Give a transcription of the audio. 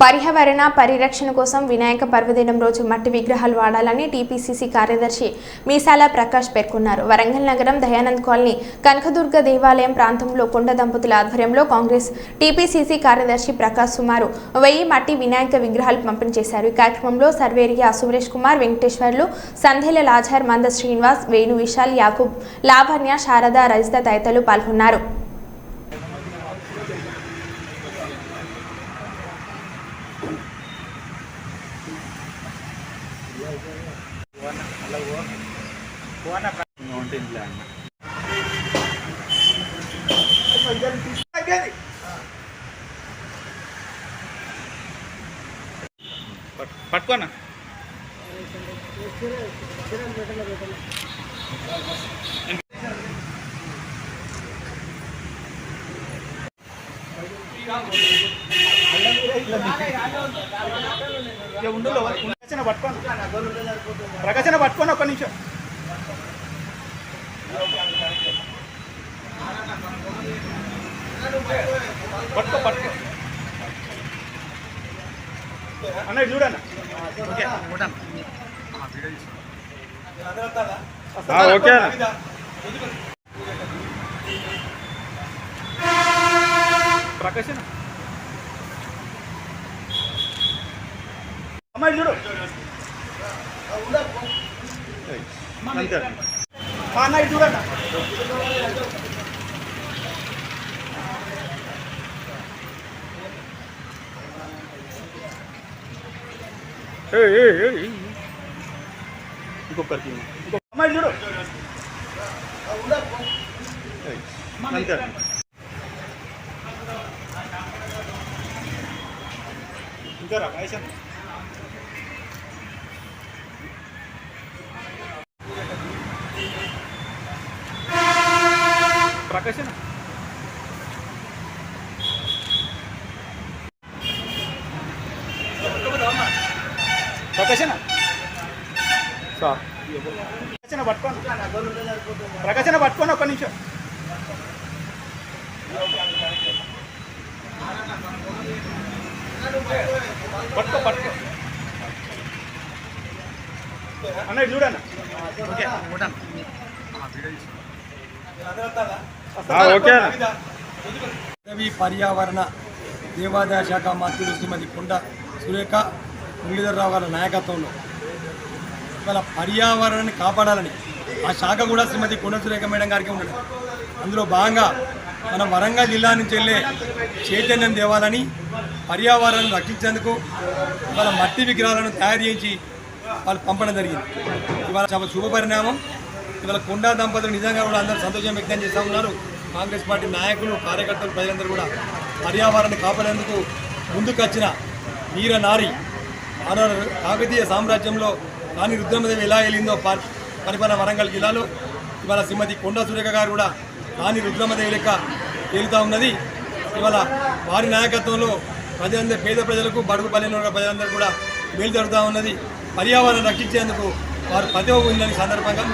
పర్యావరణ పరిరక్షణ కోసం వినాయక పర్వదినం రోజు మట్టి విగ్రహాలు వాడాలని టీపీసీసీ కార్యదర్శి మీసాల ప్రకాష్ పేర్కొన్నారు. వరంగల్ నగరం దయానంద్ కాలనీ కనకదుర్గ దేవాలయం ప్రాంతంలో కొండ దంపతుల ఆధ్వర్యంలో కాంగ్రెస్ టీపీసీసీ కార్యదర్శి ప్రకాష్ సుమారు వెయ్యి మట్టి వినాయక విగ్రహాలు పంపిణీ చేశారు. ఈ కార్యక్రమంలో సర్వేరియా సురేష్ కుమార్ వెంకటేశ్వర్లు సంధేల లాజార్ మంద శ్రీనివాస్ వేణు విశాల్ యాకూబ్ లాభన్య శారద రజిత తదితరులు పాల్గొన్నారు. ఉంటుంది అన్న పట్టుకోనా? ఉండు ప్రకాశన పట్టుకోను ప్రకాశన పట్టుకోను ఒక్క నిమిషం పట్టుకో పట్టుకో అన్న చూడన్న ఓకే ఓకే ప్రకాశన అమ్మాయి చూడు. అంతే. అన్న ఇటు చూడన్న ఇంకొకరికి ఇంకొక అమ్మాయి చూడు. అంతే. ఇంకా రా మహేష్ అన్న. ప్రకాశ్ అన్న. ప్రకాశన ప్రకాశన పట్టుకోను ప్రకాశన పట్టుకోను ఒక్క నిమిషం పట్టుకో పట్టుకో అన్న ఇటు చూడన్న ఓకే ఓకే అన్న అటవీ పర్యావరణ దేవాదాయ శాఖ మంత్రులు శ్రీమతి కొండ సురేఖ మురళీధరరావు గారి నాయకత్వంలో ఇవాళ పర్యావరణాన్ని కాపాడాలని ఆ శాఖ కూడా శ్రీమతి కొండ సురేఖ మేడం గారికి ఉండదు అందులో భాగంగా మన వరంగల్ జిల్లా నుంచి వెళ్ళే చైతన్యం దేవాలని పర్యావరణాన్ని రక్షించేందుకు వాళ్ళ మట్టి విగ్రహాలను తయారు చేయించి వాళ్ళు పంపడం జరిగింది. ఇవాళ చాలా శుభ పరిణామం. ఇవాళ కొండా దంపతులు నిజంగా కూడా అందరూ సంతోషం వ్యక్తం చేస్తూ ఉన్నారు. కాంగ్రెస్ పార్టీ నాయకులు కార్యకర్తలు ప్రజలందరూ కూడా పర్యావరణాన్ని కాపాడేందుకు ముందుకొచ్చిన వీర నారి ఆనాడు కాకతీయ సామ్రాజ్యంలో రాణి రుద్రమదేవి ఎలా వెళ్ళిందో పరిపాలన వరంగల్ జిల్లాలో ఇవాళ శ్రీమతి కొండ సురేఖ గారు కూడా రాణి రుద్రమదేవి లెక్క తేలుతూ ఉన్నది. ఇవాళ వారి నాయకత్వంలో ప్రజలందరూ పేద ప్రజలకు బడుగు పల్లెలు ప్రజలందరూ కూడా మేలు జరుగుతూ ఉన్నది. పర్యావరణం రక్షించేందుకు వారు ప్రతి ఒక్క ఉందని సందర్భంగా